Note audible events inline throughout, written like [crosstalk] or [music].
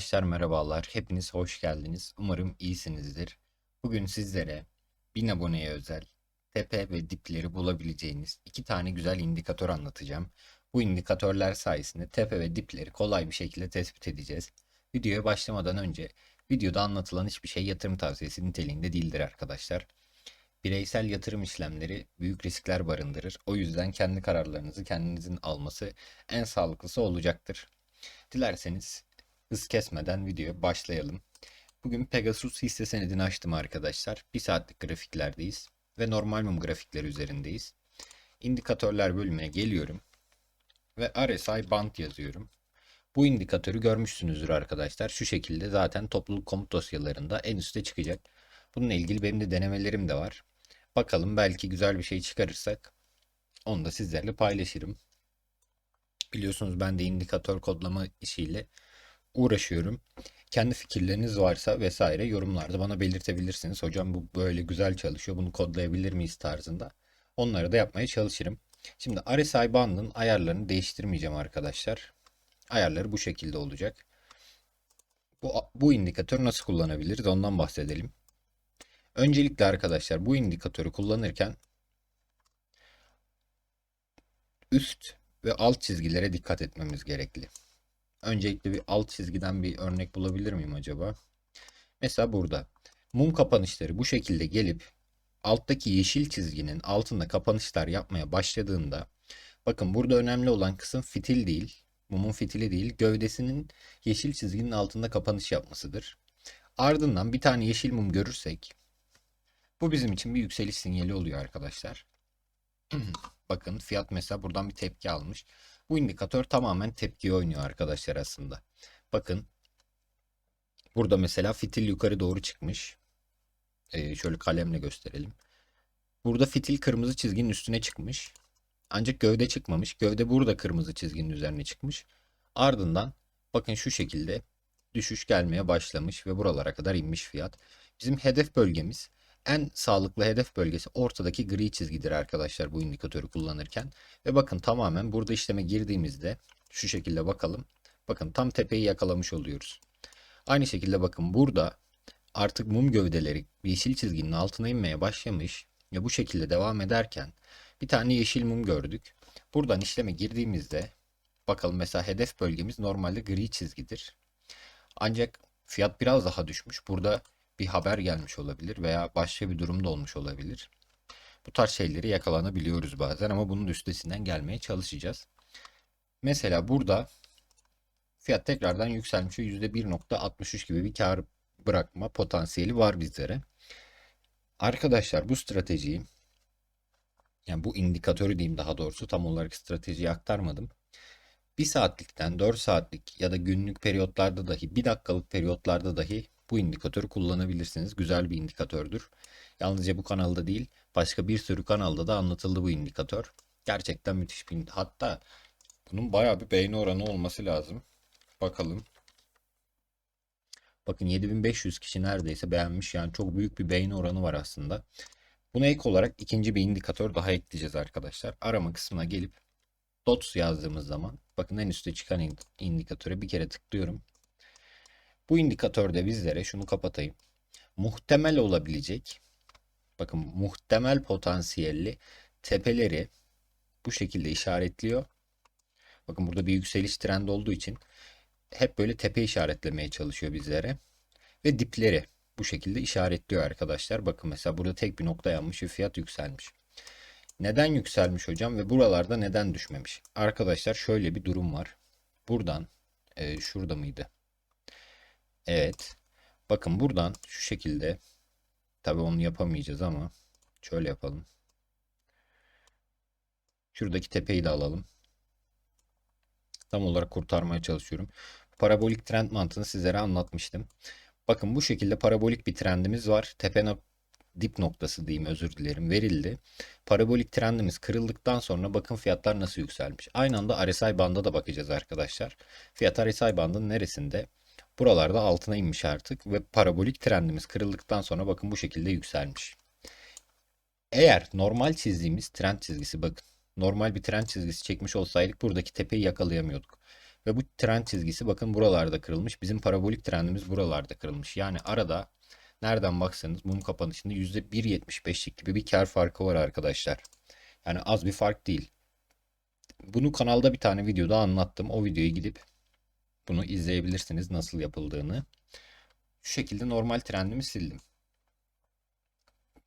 Arkadaşlar merhabalar. Hepiniz hoş geldiniz. Umarım iyisinizdir. Bugün sizlere 1000 aboneye özel tepe ve dipleri bulabileceğiniz iki tane güzel indikatör anlatacağım. Bu indikatörler sayesinde tepe ve dipleri kolay bir şekilde tespit edeceğiz. Videoya başlamadan önce videoda anlatılan hiçbir şey yatırım tavsiyesi niteliğinde değildir arkadaşlar. Bireysel yatırım işlemleri büyük riskler barındırır. O yüzden kendi kararlarınızı kendinizin alması en sağlıklısı olacaktır. Dilerseniz hız kesmeden videoya başlayalım. Bugün Pegasus hisse senedini açtım arkadaşlar. Bir saatlik grafiklerdeyiz ve normal mum grafikleri üzerindeyiz. İndikatörler bölümüne geliyorum ve RSI band yazıyorum. Bu indikatörü görmüşsünüzdür arkadaşlar. Şu şekilde zaten topluluk komut dosyalarında en üstte çıkacak. Bununla ilgili benim de denemelerim de var. Bakalım belki güzel bir şey çıkarırsak onu da sizlerle paylaşırım. Biliyorsunuz ben de indikatör kodlama işiyle uğraşıyorum. Kendi fikirleriniz varsa vesaire yorumlarda bana belirtebilirsiniz. Hocam bu böyle güzel çalışıyor. Bunu kodlayabilir miyiz tarzında. Onları da yapmaya çalışırım. Şimdi RSI bandın ayarlarını değiştirmeyeceğim arkadaşlar. Ayarları bu şekilde olacak. Bu, bu indikatör nasıl kullanabiliriz ondan bahsedelim. Öncelikle arkadaşlar bu indikatörü kullanırken üst ve alt çizgilere dikkat etmemiz gerekli. Öncelikle bir alt çizgiden bir örnek bulabilir miyim acaba? Mesela burada mum kapanışları bu şekilde gelip alttaki yeşil çizginin altında kapanışlar yapmaya başladığında bakın burada önemli olan kısım fitil değil. Mumun fitili değil, gövdesinin yeşil çizginin altında kapanış yapmasıdır. Ardından bir tane yeşil mum görürsek bu bizim için bir yükseliş sinyali oluyor arkadaşlar. [clears throat] Bakın fiyat mesela buradan bir tepki almış. Bu indikatör tamamen tepki oynuyor arkadaşlar aslında. Bakın burada mesela fitil yukarı doğru çıkmış. Ee, şöyle kalemle gösterelim. Burada fitil kırmızı çizginin üstüne çıkmış. Ancak gövde çıkmamış. Gövde burada kırmızı çizginin üzerine çıkmış. Ardından bakın şu şekilde düşüş gelmeye başlamış ve buralara kadar inmiş fiyat. Bizim hedef bölgemiz en sağlıklı hedef bölgesi ortadaki gri çizgidir arkadaşlar bu indikatörü kullanırken. Ve bakın tamamen burada işleme girdiğimizde şu şekilde bakalım. Bakın tam tepeyi yakalamış oluyoruz. Aynı şekilde bakın burada artık mum gövdeleri yeşil çizginin altına inmeye başlamış. Ve bu şekilde devam ederken bir tane yeşil mum gördük. Buradan işleme girdiğimizde bakalım mesela hedef bölgemiz normalde gri çizgidir. Ancak fiyat biraz daha düşmüş. Burada bir haber gelmiş olabilir veya başka bir durum da olmuş olabilir. Bu tarz şeyleri yakalanabiliyoruz bazen ama bunun üstesinden gelmeye çalışacağız. Mesela burada fiyat tekrardan yükselmiş ve %1.63 gibi bir kar bırakma potansiyeli var bizlere. Arkadaşlar bu stratejiyi yani bu indikatörü diyeyim daha doğrusu tam olarak stratejiyi aktarmadım. 1 saatlikten 4 saatlik ya da günlük periyotlarda dahi 1 dakikalık periyotlarda dahi bu indikatörü kullanabilirsiniz. Güzel bir indikatördür. Yalnızca bu kanalda değil başka bir sürü kanalda da anlatıldı bu indikatör. Gerçekten müthiş bir hatta bunun bayağı bir beğeni oranı olması lazım. Bakalım. Bakın 7500 kişi neredeyse beğenmiş. Yani çok büyük bir beğeni oranı var aslında. Buna ek olarak ikinci bir indikatör daha ekleyeceğiz arkadaşlar. Arama kısmına gelip DOTS yazdığımız zaman bakın en üstte çıkan indikatöre bir kere tıklıyorum. Bu indikatörde bizlere şunu kapatayım. Muhtemel olabilecek bakın muhtemel potansiyelli tepeleri bu şekilde işaretliyor. Bakın burada bir yükseliş trendi olduğu için hep böyle tepe işaretlemeye çalışıyor bizlere. Ve dipleri bu şekilde işaretliyor arkadaşlar. Bakın mesela burada tek bir nokta yanmış ve fiyat yükselmiş. Neden yükselmiş hocam ve buralarda neden düşmemiş? Arkadaşlar şöyle bir durum var. Buradan e, şurada mıydı? Evet. Bakın buradan şu şekilde tabi onu yapamayacağız ama şöyle yapalım. Şuradaki tepeyi de alalım. Tam olarak kurtarmaya çalışıyorum. Parabolik trend mantığını sizlere anlatmıştım. Bakın bu şekilde parabolik bir trendimiz var. Tepe nok dip noktası diyeyim özür dilerim verildi. Parabolik trendimiz kırıldıktan sonra bakın fiyatlar nasıl yükselmiş. Aynı anda RSI banda da bakacağız arkadaşlar. Fiyat RSI bandının neresinde? Buralarda altına inmiş artık ve parabolik trendimiz kırıldıktan sonra bakın bu şekilde yükselmiş. Eğer normal çizdiğimiz trend çizgisi bakın normal bir trend çizgisi çekmiş olsaydık buradaki tepeyi yakalayamıyorduk. Ve bu trend çizgisi bakın buralarda kırılmış. Bizim parabolik trendimiz buralarda kırılmış. Yani arada nereden baksanız mum kapanışında %1.75'lik gibi bir kar farkı var arkadaşlar. Yani az bir fark değil. Bunu kanalda bir tane videoda anlattım. O videoyu gidip bunu izleyebilirsiniz nasıl yapıldığını. Şu şekilde normal trendimi sildim.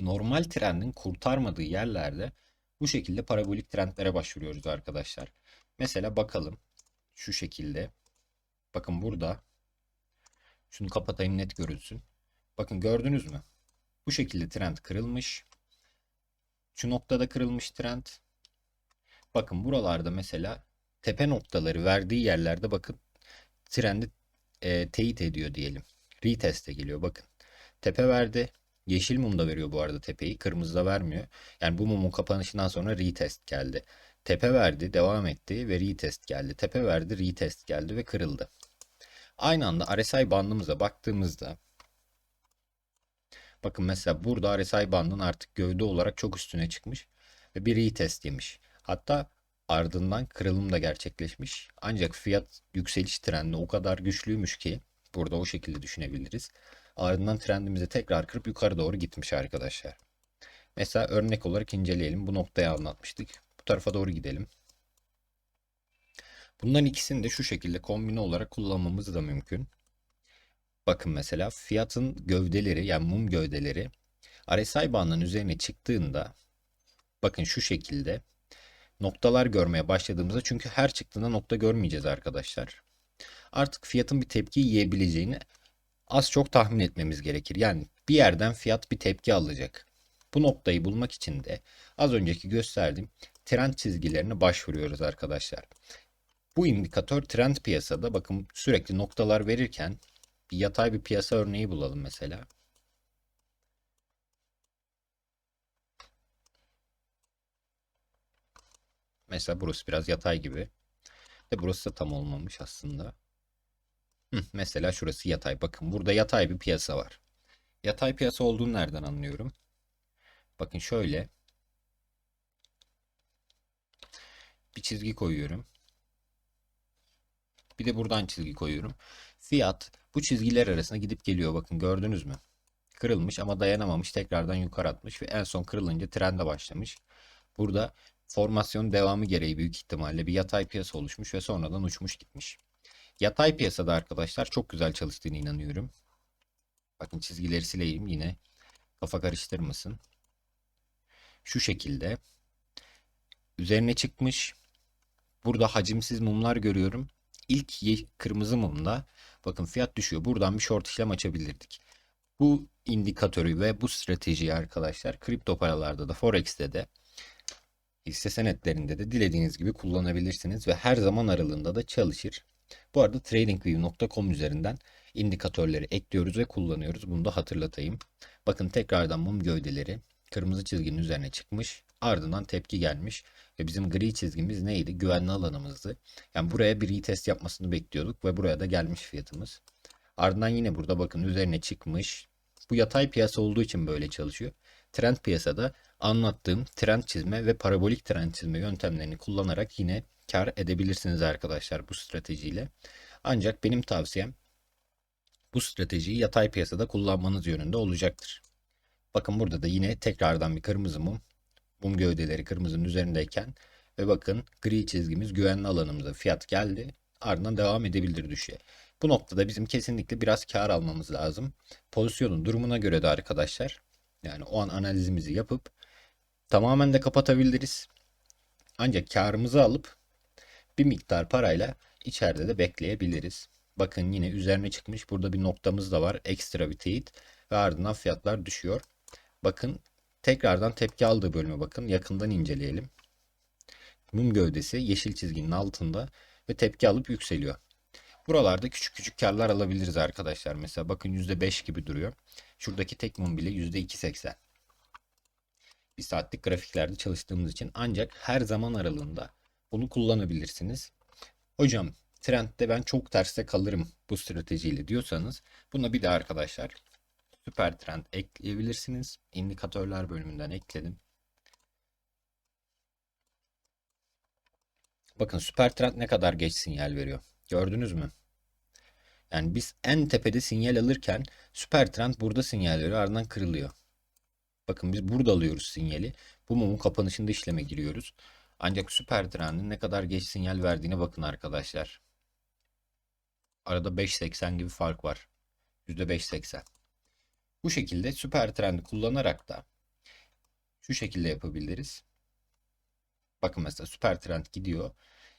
Normal trendin kurtarmadığı yerlerde bu şekilde parabolik trendlere başvuruyoruz arkadaşlar. Mesela bakalım şu şekilde. Bakın burada. Şunu kapatayım net görülsün. Bakın gördünüz mü? Bu şekilde trend kırılmış. Şu noktada kırılmış trend. Bakın buralarda mesela tepe noktaları verdiği yerlerde bakın trendi e, teyit ediyor diyelim. Retest'e geliyor bakın. Tepe verdi. Yeşil mum da veriyor bu arada tepeyi. Kırmızı da vermiyor. Yani bu mumun kapanışından sonra retest geldi. Tepe verdi, devam etti ve retest geldi. Tepe verdi, retest geldi ve kırıldı. Aynı anda RSI bandımıza baktığımızda bakın mesela burada RSI bandın artık gövde olarak çok üstüne çıkmış ve bir retest yemiş. Hatta ardından kırılım da gerçekleşmiş. Ancak fiyat yükseliş trendi o kadar güçlüymüş ki burada o şekilde düşünebiliriz. Ardından trendimizi tekrar kırıp yukarı doğru gitmiş arkadaşlar. Mesela örnek olarak inceleyelim. Bu noktayı anlatmıştık. Bu tarafa doğru gidelim. Bunların ikisini de şu şekilde kombine olarak kullanmamız da mümkün. Bakın mesela fiyatın gövdeleri yani mum gövdeleri RSI bandının üzerine çıktığında bakın şu şekilde noktalar görmeye başladığımızda çünkü her çıktığında nokta görmeyeceğiz arkadaşlar. Artık fiyatın bir tepki yiyebileceğini az çok tahmin etmemiz gerekir. Yani bir yerden fiyat bir tepki alacak. Bu noktayı bulmak için de az önceki gösterdiğim trend çizgilerine başvuruyoruz arkadaşlar. Bu indikatör trend piyasada bakın sürekli noktalar verirken bir yatay bir piyasa örneği bulalım mesela. Mesela burası biraz yatay gibi. Ve burası da tam olmamış aslında. Hı, mesela şurası yatay. Bakın burada yatay bir piyasa var. Yatay piyasa olduğunu nereden anlıyorum? Bakın şöyle. Bir çizgi koyuyorum. Bir de buradan çizgi koyuyorum. Fiyat bu çizgiler arasında gidip geliyor. Bakın gördünüz mü? Kırılmış ama dayanamamış. Tekrardan yukarı atmış ve en son kırılınca trende başlamış. Burada formasyon devamı gereği büyük ihtimalle bir yatay piyasa oluşmuş ve sonradan uçmuş gitmiş. Yatay piyasada arkadaşlar çok güzel çalıştığını inanıyorum. Bakın çizgileri sileyim yine kafa karıştırmasın. Şu şekilde üzerine çıkmış. Burada hacimsiz mumlar görüyorum. İlk kırmızı mumda bakın fiyat düşüyor. Buradan bir short işlem açabilirdik. Bu indikatörü ve bu stratejiyi arkadaşlar kripto paralarda da Forex'te de hisse senetlerinde de dilediğiniz gibi kullanabilirsiniz ve her zaman aralığında da çalışır. Bu arada tradingview.com üzerinden indikatörleri ekliyoruz ve kullanıyoruz. Bunu da hatırlatayım. Bakın tekrardan mum gövdeleri kırmızı çizginin üzerine çıkmış. Ardından tepki gelmiş. Ve bizim gri çizgimiz neydi? Güvenli alanımızdı. Yani buraya bir retest yapmasını bekliyorduk ve buraya da gelmiş fiyatımız. Ardından yine burada bakın üzerine çıkmış. Bu yatay piyasa olduğu için böyle çalışıyor. Trend piyasada anlattığım trend çizme ve parabolik trend çizme yöntemlerini kullanarak yine kar edebilirsiniz arkadaşlar bu stratejiyle. Ancak benim tavsiyem bu stratejiyi yatay piyasada kullanmanız yönünde olacaktır. Bakın burada da yine tekrardan bir kırmızı mum. Mum gövdeleri kırmızının üzerindeyken ve bakın gri çizgimiz güvenli alanımıza fiyat geldi. Ardından devam edebilir düşe. Bu noktada bizim kesinlikle biraz kar almamız lazım. Pozisyonun durumuna göre de arkadaşlar yani o an analizimizi yapıp tamamen de kapatabiliriz. Ancak karımızı alıp bir miktar parayla içeride de bekleyebiliriz. Bakın yine üzerine çıkmış. Burada bir noktamız da var. Ekstra bir teyit. Ve ardından fiyatlar düşüyor. Bakın tekrardan tepki aldığı bölüme bakın. Yakından inceleyelim. Mum gövdesi yeşil çizginin altında ve tepki alıp yükseliyor. Buralarda küçük küçük karlar alabiliriz arkadaşlar. Mesela bakın %5 gibi duruyor. Şuradaki tek mum bile %2.80. Bir saatlik grafiklerde çalıştığımız için ancak her zaman aralığında bunu kullanabilirsiniz. Hocam trendde ben çok terste kalırım bu stratejiyle diyorsanız buna bir de arkadaşlar süper trend ekleyebilirsiniz. İndikatörler bölümünden ekledim. Bakın süper trend ne kadar geç sinyal veriyor. Gördünüz mü? Yani biz en tepede sinyal alırken süper trend burada sinyal veriyor ardından kırılıyor. Bakın biz burada alıyoruz sinyali. Bu mumun kapanışında işleme giriyoruz. Ancak süper trendin ne kadar geç sinyal verdiğine bakın arkadaşlar. Arada 5.80 gibi fark var. %5.80. Bu şekilde süper trendi kullanarak da şu şekilde yapabiliriz. Bakın mesela süper trend gidiyor.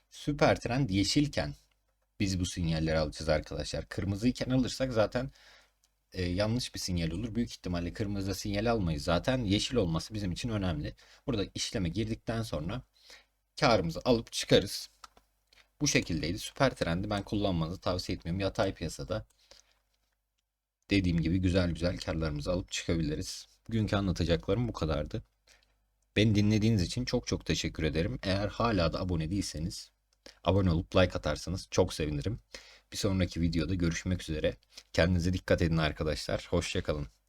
Süper trend yeşilken biz bu sinyalleri alacağız arkadaşlar. Kırmızıyken alırsak zaten e, yanlış bir sinyal olur. Büyük ihtimalle kırmızıda sinyal almayız. Zaten yeşil olması bizim için önemli. Burada işleme girdikten sonra karımızı alıp çıkarız. Bu şekildeydi. Süper trendi ben kullanmanızı tavsiye etmiyorum. Yatay piyasada dediğim gibi güzel güzel karlarımızı alıp çıkabiliriz. Bugünkü anlatacaklarım bu kadardı. Beni dinlediğiniz için çok çok teşekkür ederim. Eğer hala da abone değilseniz abone olup like atarsanız çok sevinirim. Bir sonraki videoda görüşmek üzere. Kendinize dikkat edin arkadaşlar. Hoşçakalın.